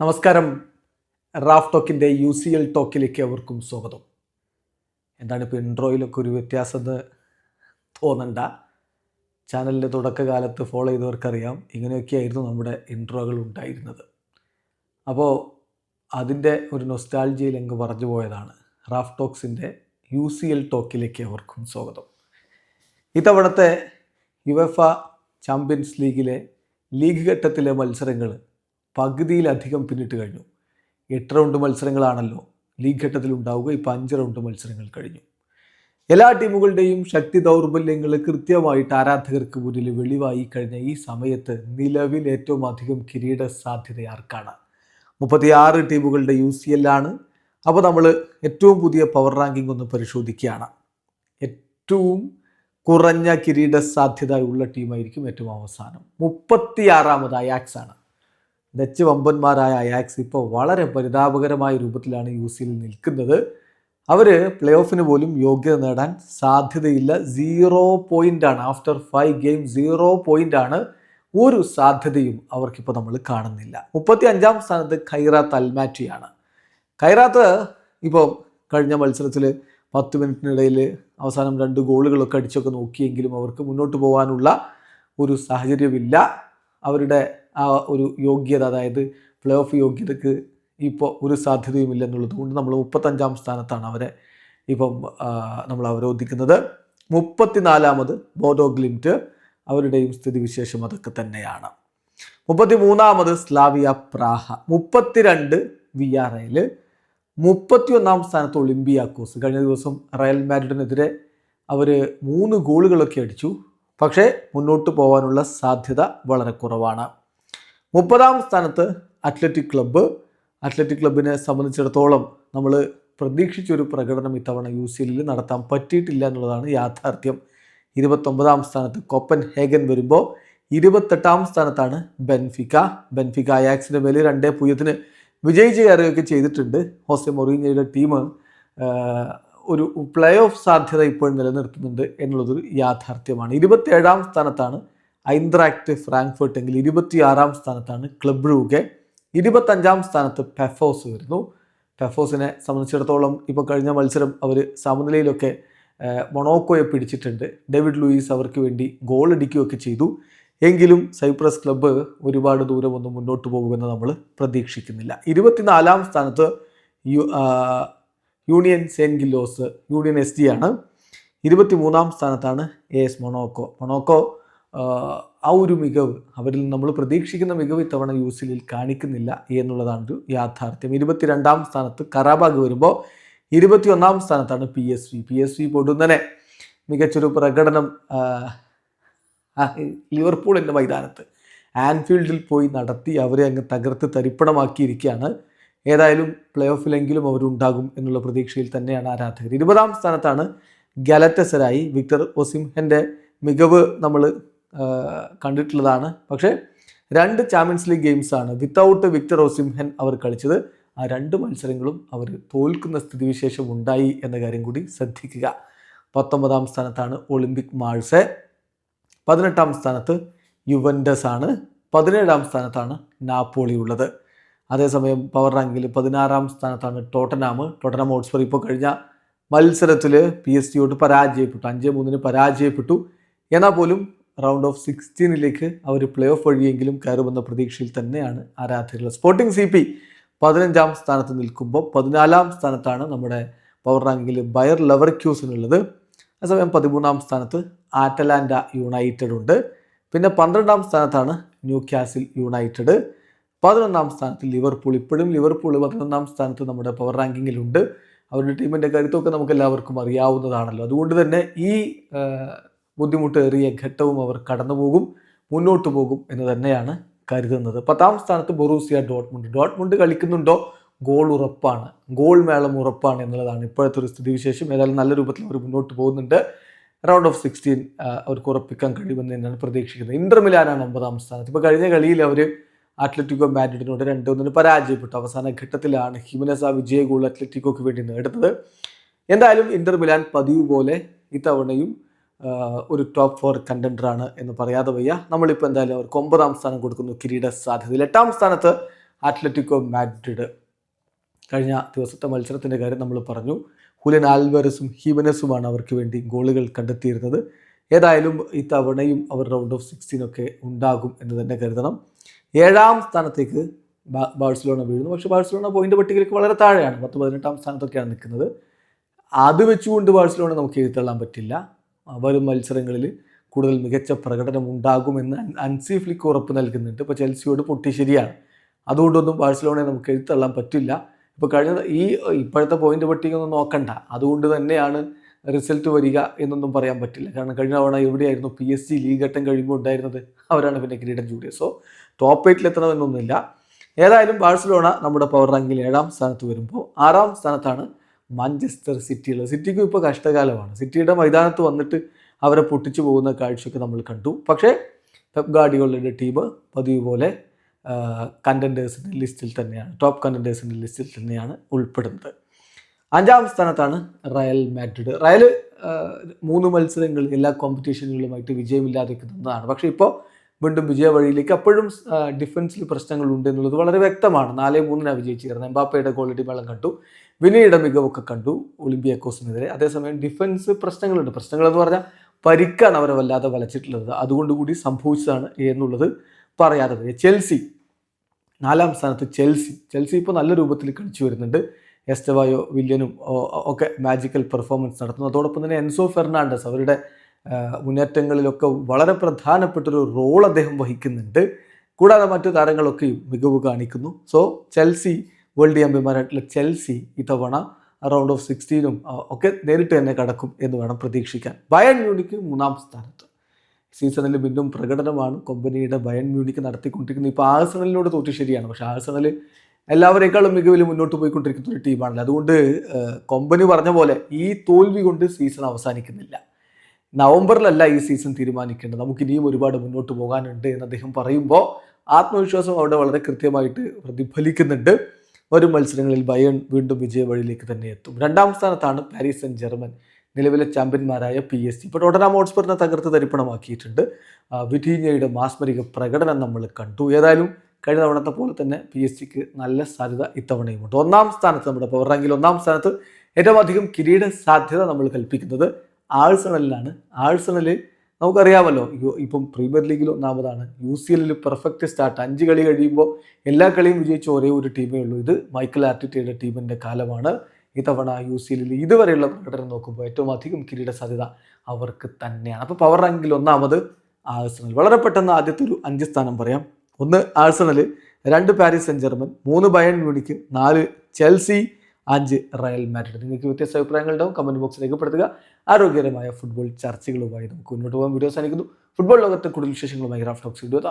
നമസ്കാരം. റാഫ് ടോക്കിന്റെ യു സി എൽ ടോക്കിലേക്ക് അവർക്കും സ്വാഗതം. എന്താണ് ഇപ്പോൾ ഇൻട്രോയിലൊക്കെ ഒരു വ്യത്യാസം തോന്നണ്ട. ചാനലിന്റെ തുടക്കകാലത്ത് ഫോളോ ചെയ്തവർക്കറിയാം ഇങ്ങനെയൊക്കെയായിരുന്നു നമ്മുടെ ഇൻട്രോകൾ ഉണ്ടായിരുന്നത്. അപ്പോൾ അതിന്റെ ഒരു നൊസ്റ്റാൾജിയിൽ അങ്ങ് പറഞ്ഞു പോയതാണ് റാഫ് ടോക്സിന്റെ യു സി എൽ ടോക്കിലേക്ക് അവർക്കും സ്വാഗതം. ഇത്തവണത്തെ യുവഫ ചാമ്പ്യൻസ് ലീഗിലെ ലീഗ് ഘട്ടത്തിലെ മത്സരങ്ങൾ പകുതിയിലധികം പിന്നിട്ട് കഴിഞ്ഞു. എട്ട് റൗണ്ട് മത്സരങ്ങളാണല്ലോ ലീഗ് ഘട്ടത്തിൽ ഉണ്ടാവുക. ഇപ്പോൾ അഞ്ച് റൗണ്ട് മത്സരങ്ങൾ കഴിഞ്ഞു. എല്ലാ ടീമുകളുടെയും ശക്തി ദൗർബല്യങ്ങൾ കൃത്യമായിട്ട് ആരാധകർക്ക് മുന്നിൽ വെളിവായി കഴിഞ്ഞ ഈ സമയത്ത് നിലവിൽ ഏറ്റവും അധികം കിരീട സാധ്യത ആർക്കാണ്? മുപ്പത്തിയാറ് ടീമുകളുടെ യു സി എല്ലാണ് അപ്പോൾ നമ്മൾ ഏറ്റവും പുതിയ പവർ റാങ്കിംഗ് ഒന്ന് പരിശോധിക്കുകയാണ്. ഏറ്റവും കുറഞ്ഞ കിരീട സാധ്യത ഉള്ള ടീമായിരിക്കും ഏറ്റവും അവസാനം. മുപ്പത്തിയാറാമത് അയാക്സ് ആണ്. ഡച്ച് വമ്പന്മാരായ അയാക്സ് ഇപ്പോൾ വളരെ പരിതാപകരമായ രൂപത്തിലാണ് യു സിയിൽ നിൽക്കുന്നത്. അവർ പ്ലേ ഓഫിന് പോലും യോഗ്യത നേടാൻ സാധ്യതയില്ല. സീറോ പോയിന്റ് ആണ്. After five game zero point ആണ്. ഒരു സാധ്യതയും അവർക്കിപ്പോൾ നമ്മൾ കാണുന്നില്ല. മുപ്പത്തി അഞ്ചാം സ്ഥാനത്ത് ഖൈറാത്ത് അൽമാറ്റിയാണ്. ഖൈറാത്ത് ഇപ്പോൾ കഴിഞ്ഞ മത്സരത്തിൽ പത്ത് മിനിറ്റിനിടയിൽ അവസാനം രണ്ട് ഗോളുകളൊക്കെ അടിച്ചൊക്കെ നോക്കിയെങ്കിലും അവർക്ക് മുന്നോട്ട് പോകാനുള്ള ഒരു സാഹചര്യമില്ല. അവരുടെ ആ ഒരു യോഗ്യത അതായത് പ്ലേ ഓഫ് യോഗ്യതക്ക് ഇപ്പോൾ ഒരു സാധ്യതയുമില്ല എന്നുള്ളത് കൊണ്ട് നമ്മൾ മുപ്പത്തഞ്ചാം സ്ഥാനത്താണ് അവരെ ഇപ്പം നമ്മൾ അവരോധിക്കുന്നത്. മുപ്പത്തിനാലാമത് ബോഡോ ഗ്ലിംറ്റ് അവരുടെയും സ്ഥിതിവിശേഷം അതൊക്കെ തന്നെയാണ്. മുപ്പത്തി മൂന്നാമത് സ്ലാവിയ പ്രാഹ. മുപ്പത്തിരണ്ട് ഐയിൽ മുപ്പത്തിയൊന്നാം സ്ഥാനത്ത് ഒളിമ്പിയാക്കോസ്. കഴിഞ്ഞ ദിവസം റയൽ മാഡ്രിഡിനെതിരെ അവർ മൂന്ന് ഗോളുകളൊക്കെ അടിച്ചു. പക്ഷേ മുന്നോട്ട് പോകാനുള്ള സാധ്യത വളരെ കുറവാണ്. മുപ്പതാം സ്ഥാനത്ത് അത്ലറ്റിക് ക്ലബ്ബ്. അത്ലറ്റിക് ക്ലബിനെ സംബന്ധിച്ചിടത്തോളം നമ്മൾ പ്രതീക്ഷിച്ചൊരു പ്രകടനം ഇത്തവണ യു സി എല്ലിൽ നടത്താൻ പറ്റിയിട്ടില്ല എന്നുള്ളതാണ് യാഥാർത്ഥ്യം. ഇരുപത്തൊമ്പതാം സ്ഥാനത്ത് കൊപ്പൻ ഹേഗൻ വരുമ്പോൾ ഇരുപത്തെട്ടാം സ്ഥാനത്താണ് ബെൻഫിക്ക. ബെൻഫിക്ക അയാക്സിന്റെ മേലെ രണ്ടേ പൂജ്യത്തിന് വിജയിച്ച് കയറുകയൊക്കെ ചെയ്തിട്ടുണ്ട്. ഹോസെ മൊറീഞ്ഞയുടെ ടീം ഒരു പ്ലേ ഓഫ് സാധ്യത ഇപ്പോൾ നിലനിർത്തുന്നുണ്ട് എന്നുള്ളതൊരു യാഥാർത്ഥ്യമാണ്. ഇരുപത്തിയേഴാം സ്ഥാനത്താണ് ഐന്ദ്രാക്ട് ഫ്രാങ്ക്ഫർട്ട് എങ്കിൽ ഇരുപത്തിയാറാം സ്ഥാനത്താണ് ക്ലബ് റൂഗെ ഇരുപത്തഞ്ചാം സ്ഥാനത്ത് പെഫോസ് വരുന്നു. പെഫോസിനെ സംബന്ധിച്ചിടത്തോളം ഇപ്പോൾ കഴിഞ്ഞ മത്സരം അവർ സമനിലയിലൊക്കെ മൊണോക്കോയെ പിടിച്ചിട്ടുണ്ട്. ഡേവിഡ് ലൂയിസ് അവർക്ക് വേണ്ടി ഗോൾ അടിക്കുകയൊക്കെ ചെയ്തു. എങ്കിലും സൈപ്രസ് ക്ലബ്ബ് ഒരുപാട് ദൂരമൊന്നും മുന്നോട്ട് പോകുമെന്ന് നമ്മൾ പ്രതീക്ഷിക്കുന്നില്ല. ഇരുപത്തിനാലാം സ്ഥാനത്ത് U Union Saint Gilloise Union S D ആണ്. ഇരുപത്തി മൂന്നാം സ്ഥാനത്താണ് എ എസ് മൊണോക്കോ മൊണോക്കോ ആ, ഒരു മികവ് അവരിൽ നമ്മൾ പ്രതീക്ഷിക്കുന്ന മികവ് ഇത്തവണ യു സി എല്ലിൽ കാണിക്കുന്നില്ല എന്നുള്ളതാണ് ഒരു യാഥാർത്ഥ്യം. ഇരുപത്തിരണ്ടാം സ്ഥാനത്ത് കറാബാഗ് വരുമ്പോൾ ഇരുപത്തിയൊന്നാം സ്ഥാനത്താണ് P S V. P S V പൊടുന്നനെ മികച്ചൊരു പ്രകടനം ലിവർപൂളിന്റെ മൈതാനത്ത് ആൻഫീൽഡിൽ പോയി നടത്തി അവരെ അങ്ങ് തകർത്ത് തരിപ്പണമാക്കിയിരിക്കുകയാണ്. ഏതായാലും പ്ലേ ഓഫിലെങ്കിലും അവരുണ്ടാകും എന്നുള്ള പ്രതീക്ഷയിൽ തന്നെയാണ് ആരാധകർ. ഇരുപതാം സ്ഥാനത്താണ് ഗലറ്റസരായി വിക്ടർ ഒസിംഹന്റെ മികവ് നമ്മൾ കണ്ടിട്ടുള്ളതാണ്. പക്ഷേ രണ്ട് ചാമ്പ്യൻസ് ലീഗ് ഗെയിംസാണ് വിത്തൗട്ട് വിക്ടർ ഓസിംഹൻ അവർ കളിച്ചത്. ആ രണ്ട് മത്സരങ്ങളും അവർ തോൽക്കുന്ന സ്ഥിതിവിശേഷം ഉണ്ടായി എന്ന കാര്യം കൂടി ശ്രദ്ധിക്കുക. പത്തൊമ്പതാം സ്ഥാനത്താണ് ഒളിമ്പിക് മാൾസെ പതിനെട്ടാം സ്ഥാനത്ത് യുവൻഡസ് ആണ്. പതിനേഴാം സ്ഥാനത്താണ് നാപ്പോളി ഉള്ളത്. അതേസമയം പവർ റാങ്കിൽ പതിനാറാം സ്ഥാനത്താണ് ടോട്ടനാം ടോട്ടനാം ഓട്സ്ഫർ ഇപ്പോൾ കഴിഞ്ഞ മത്സരത്തിൽ പി എസ് ജിയോട് പരാജയപ്പെട്ടു. അഞ്ച് മൂന്നിന് പരാജയപ്പെട്ടു. എന്നാൽ പോലും റൗണ്ട് ഓഫ് സിക്സ്റ്റീനിലേക്ക് അവർ പ്ലേ ഓഫ് വഴിയെങ്കിലും കയറുമെന്ന പ്രതീക്ഷയിൽ തന്നെയാണ് ആരാധകർ സ്പോർട്ടിംഗ് സി പി പതിനഞ്ചാം സ്ഥാനത്ത് നിൽക്കുമ്പോൾ പതിനാലാം സ്ഥാനത്താണ് നമ്മുടെ പവർ റാങ്കിൽ ബയർ ലെവർക്യൂസിനുള്ളത്. അതേസമയം പതിമൂന്നാം സ്ഥാനത്ത് ആറ്റലാൻഡ യുണൈറ്റഡ് ഉണ്ട്. പിന്നെ പന്ത്രണ്ടാം സ്ഥാനത്താണ് ന്യൂ ക്യാസിൽ യുണൈറ്റഡ്. പതിനൊന്നാം സ്ഥാനത്ത് ലിവർപൂൾ. ഇപ്പോഴും ലിവർപൂൾ പതിനൊന്നാം സ്ഥാനത്ത് നമ്മുടെ പവർ റാങ്കിങ്ങിലുണ്ട് അവരുടെ ടീമിന്റെ കരുത്തൊക്കെ നമുക്ക് എല്ലാവർക്കും അറിയാവുന്നതാണല്ലോ. അതുകൊണ്ട് തന്നെ ഈ ബുദ്ധിമുട്ടേറിയ ഘട്ടവും അവർ കടന്നുപോകും മുന്നോട്ട് പോകും എന്ന് തന്നെയാണ് കരുതുന്നത്. പത്താം സ്ഥാനത്ത് ബൊറൂസിയ ഡോട്ട്മുണ്ട്. ഡോട്ട്മുണ്ട് കളിക്കുന്നുണ്ടോ? ഗോൾ ഉറപ്പാണ്. ഗോൾ മേളം ഉറപ്പാണ് എന്നുള്ളതാണ് ഇപ്പോഴത്തെ ഒരു സ്ഥിതിവിശേഷം. ഏതായാലും നല്ല രൂപത്തിൽ അവർ മുന്നോട്ട് പോകുന്നുണ്ട്. റൗണ്ട് ഓഫ് സിക്സ്റ്റീൻ അവർക്ക് ഉറപ്പിക്കാൻ കഴിയുമെന്ന് തന്നെയാണ് പ്രതീക്ഷിക്കുന്നത്. ഇന്റർ മിലാനാണ് ഒമ്പതാം സ്ഥാനത്ത്. ഇപ്പോൾ കഴിഞ്ഞ കളിയിൽ അവർ അത്ലറ്റിക്കോ മാഡ്രിഡിനോട് രണ്ട് ഒന്നിന് പരാജയപ്പെട്ടു. അവസാന ഘട്ടത്തിലാണ് ഹിമനസ വിജയ ഗോൾ അത്ലറ്റിക്കോക്ക് വേണ്ടി നേടുന്നത്. എന്തായാലും ഇന്റർ മിലാൻ പതിവ് പോലെ ഇത്തവണയും ഒരു ടോപ്പ് ഫോർ കണ്ടൻഡറാണ് എന്ന് പറയാതെ വയ്യ. നമ്മളിപ്പോൾ എന്തായാലും അവർക്ക് ഒമ്പതാം സ്ഥാനം കൊടുക്കുന്നു കിരീട സാധ്യതയിൽ. എട്ടാം സ്ഥാനത്ത് അത്ലറ്റിക്കോ മാഡ്രിഡ്. കഴിഞ്ഞ ദിവസത്തെ മത്സരത്തിന്റെ കാര്യം നമ്മൾ പറഞ്ഞു. ഹുലൻ ആൽവരസും ഹീമനസുമാണ് അവർക്ക് വേണ്ടി ഗോളുകൾ കണ്ടെത്തിയിരുന്നത്. ഏതായാലും ഇത്തവണയും അവർ റൗണ്ട് ഓഫ് സിക്സ്റ്റീനൊക്കെ ഉണ്ടാകും എന്ന് തന്നെ കരുതണം. ഏഴാം സ്ഥാനത്തേക്ക് ബാഴ്സലോണ വീഴുന്നു. പക്ഷേ ബാഴ്സലോണ പോയിന്റ് പട്ടികയിലേക്ക് വളരെ താഴെയാണ്. പത്ത് പതിനെട്ടാം സ്ഥാനത്തൊക്കെയാണ് നിൽക്കുന്നത്. അത് വെച്ചുകൊണ്ട് ബാഴ്സലോണ നമുക്ക് എഴുത്തള്ളാൻ പറ്റില്ല. വരും മത്സരങ്ങളിൽ കൂടുതൽ മികച്ച പ്രകടനം ഉണ്ടാകുമെന്ന് അൻസി ഫ്ലിക്ക് ഉറപ്പ് നൽകുന്നുണ്ട്. ഇപ്പോൾ ചെൽസിയോട് പൊട്ടി ശരിയാണ്. അതുകൊണ്ടൊന്നും ബാഴ്സലോണയെ നമുക്ക് എഴുത്തള്ളാൻ പറ്റില്ല. ഇപ്പോൾ കഴിഞ്ഞ ഈ ഇപ്പോഴത്തെ പോയിന്റ് പട്ടിക ഒന്നും നോക്കണ്ട. അതുകൊണ്ട് തന്നെയാണ് റിസൾട്ട് വരിക എന്നൊന്നും പറയാൻ പറ്റില്ല. കാരണം കഴിഞ്ഞ തവണ എവിടെയായിരുന്നു പി എസ് ജി ലീഗ് ഘട്ടം കഴിയുമ്പോൾ ഉണ്ടായിരുന്നത്? അവരാണ് പിന്നെ കിരീടം ചൂടിയത്. So top എയ്റ്റിൽ എത്തണമെന്നൊന്നുമില്ല. ഏതായാലും ബാഴ്സലോണ നമ്മുടെ പവർ റാങ്കിൽ ഏഴാം സ്ഥാനത്ത് വരുമ്പോൾ ആറാം സ്ഥാനത്താണ് മാഞ്ചസ്റ്റർ സിറ്റിയുള്ള സിറ്റിക്കും ഇപ്പോൾ കഷ്ടകാലമാണ്. സിറ്റിയുടെ മൈതാനത്ത് വന്നിട്ട് അവരെ പൊട്ടിച്ചു പോകുന്ന കാഴ്ചയൊക്കെ നമ്മൾ കണ്ടു. പക്ഷേ പെപ് ഗാഡികളുടെ ടീം പതിവ് പോലെ കണ്ടന്റേഴ്സിന്റെ ലിസ്റ്റിൽ തന്നെയാണ് ടോപ്പ് കണ്ടന്റേഴ്സിന്റെ ലിസ്റ്റിൽ തന്നെയാണ് ഉൾപ്പെടുന്നത്. അഞ്ചാം സ്ഥാനത്താണ് റയൽ മാഡ്രിഡ്. റയൽ മൂന്ന് മത്സരങ്ങൾ എല്ലാ കോമ്പറ്റീഷനുകളുമായിട്ട് വിജയമില്ലാതെ നിന്നതാണ്. പക്ഷേ ഇപ്പോൾ വീണ്ടും വിജയ വഴിയിലേക്ക് അപ്പോഴും ഡിഫൻസിൽ പ്രശ്നങ്ങളുണ്ട് എന്നുള്ളത് വളരെ വ്യക്തമാണ്. നാലേ മൂന്നിനാണ് വിജയിച്ചിരുന്നത്. എംബാപ്പയുടെ ക്വാളിറ്റി വെള്ളം കണ്ടു. വിനയുടെ മികവൊക്കെ കണ്ടു ഒളിമ്പിയാക്കോസിനെതിരെ. അതേസമയം ഡിഫൻസ് പ്രശ്നങ്ങളുണ്ട്. പ്രശ്നങ്ങൾ എന്ന് പറഞ്ഞാൽ പരിക്കാണ് അവരെ വല്ലാതെ വലച്ചിട്ടുള്ളത് അതുകൊണ്ട് കൂടി സംഭവിച്ചതാണ് എന്നുള്ളത് പറയാതെ വരിക ചെൽസി നാലാം സ്ഥാനത്ത് ചെൽസി. ചെൽസി ഇപ്പോൾ നല്ല രൂപത്തിൽ കളിച്ചു വരുന്നുണ്ട്. എസ്റ്റവായോ വില്യനും ഒക്കെ മാജിക്കൽ പെർഫോമൻസ് നടത്തുന്നു. അതോടൊപ്പം തന്നെ എൻസോ ഫെർണാണ്ടസ് അവരുടെ മുന്നേറ്റങ്ങളിലൊക്കെ വളരെ പ്രധാനപ്പെട്ടൊരു റോൾ അദ്ദേഹം വഹിക്കുന്നുണ്ട്. കൂടാതെ മറ്റു താരങ്ങളൊക്കെയും മികവ് കാണിക്കുന്നു. സോ ചെൽസി വേൾഡ് ചാമ്പ്യന്മാരായിട്ടുള്ള ചെൽസി ഇത്തവണ റൗണ്ട് ഓഫ് സിക്സ്റ്റീനും ഒക്കെ നേരിട്ട് തന്നെ കടക്കും എന്ന് വേണം പ്രതീക്ഷിക്കാൻ. ബയൺ മ്യൂണിക്ക് മൂന്നാം സ്ഥാനത്ത്. സീസണിൽ വീണ്ടും പ്രകടനമാണ് കമ്പനിയുടെ ബയൺ മ്യൂണിക്ക് നടത്തിക്കൊണ്ടിരിക്കുന്നത്. ഇപ്പോൾ ആഴ്സണലിനോട് തോറ്റി ശരിയാണ്. പക്ഷേ ആഴ്സണൽ എല്ലാവരേക്കാളും മികവിൽ മുന്നോട്ട് പോയിക്കൊണ്ടിരിക്കുന്ന ഒരു ടീമാണല്ലോ. അതുകൊണ്ട് കൊമ്പനി പറഞ്ഞ പോലെ ഈ തോൽവി കൊണ്ട് സീസൺ അവസാനിക്കുന്നില്ല. നവംബറിലല്ല ഈ സീസൺ തീരുമാനിക്കേണ്ടത്. നമുക്ക് ഇനിയും ഒരുപാട് മുന്നോട്ട് പോകാനുണ്ട് എന്ന് അദ്ദേഹം പറയുമ്പോൾ ആത്മവിശ്വാസം അവിടെ വളരെ കൃത്യമായിട്ട് പ്രതിഫലിക്കുന്നുണ്ട്. വരും മത്സരങ്ങളിൽ ബയൺ വീണ്ടും വിജയ വഴിയിലേക്ക് തന്നെ എത്തും. രണ്ടാം സ്ഥാനത്താണ് പാരീസ് സെൻ ജർമ്മൻ നിലവിലെ ചാമ്പ്യന്മാരായ പി എസ് സി ഇപ്പോൾ ടോട്ടനാം ഹോട്ട്സ്പറിനെ തകർത്ത് തരിപ്പണമാക്കിയിട്ടുണ്ട്. വിധീനയുടെ മാസ്മരിക പ്രകടനം നമ്മൾ കണ്ടു. ഏതായാലും കഴിഞ്ഞ തവണത്തെ പോലെ തന്നെ പി എസ് സിക്ക് നല്ല സാധ്യത ഇത്തവണയുമുണ്ട്. ഒന്നാം സ്ഥാനത്ത് നമ്മുടെ പവർ റാങ്കിൽ ഒന്നാം സ്ഥാനത്ത് ഏറ്റവും അധികം കിരീട സാധ്യത നമ്മൾ കൽപ്പിക്കുന്നത് ആഴ്സണലിലാണ്. ആഴ്സണൽ നമുക്കറിയാമല്ലോ ഇപ്പൊ- പ്രീമിയർ ലീഗിൽ ഒന്നാമതാണ്. യു സി എല്ലിൽ പെർഫെക്റ്റ് സ്റ്റാർട്ട്. അഞ്ച് കളി കഴിയുമ്പോൾ എല്ലാ കളിയും വിജയിച്ച ഒരേ ഒരു ടീമേ ഉള്ളൂ. ഇത് മൈക്കിൾ ആർട്ടിറ്റയുടെ ടീമിന്റെ കാലമാണ്. ഇത്തവണ യു സി എല്ലിൽ ഇതുവരെയുള്ള പ്രകടനം നോക്കുമ്പോൾ ഏറ്റവും അധികം കിരീട സാധ്യത അവർക്ക് തന്നെയാണ്. അപ്പോൾ പവർ റാങ്കിൽ ഒന്നാമത് ആഴ്സണൽ. വളരെ പെട്ടെന്ന് ആദ്യത്തെ ഒരു അഞ്ച് സ്ഥാനം പറയാം. ഒന്ന് ആഴ്സണൽ രണ്ട് പാരീസ് സെൻ ജർമ്മൻ മൂന്ന് ബയൺ മ്യൂണിക്ക് നാല് ചെൽസി അഞ്ച് റയൽ മാഡ്രിഡ്. നിങ്ങൾക്ക് വ്യത്യസ്ത അഭിപ്രായങ്ങൾ ഉണ്ടാവും. കമന്റ് ബോക്സിൽ രേഖപ്പെടുത്തുക ആരോഗ്യകരമായ ഫുട്ബോൾ ചർച്ചകളുമായി നമുക്ക് മുന്നോട്ട് പോകാൻ വീഡിയോ സാധിക്കുന്നു ഫുട്ബോൾ ലോകത്തെ കൂടുതൽ വിശേഷങ്ങളുമായി ഗ്രാഫ് ടോക്സ് വീഡിയോ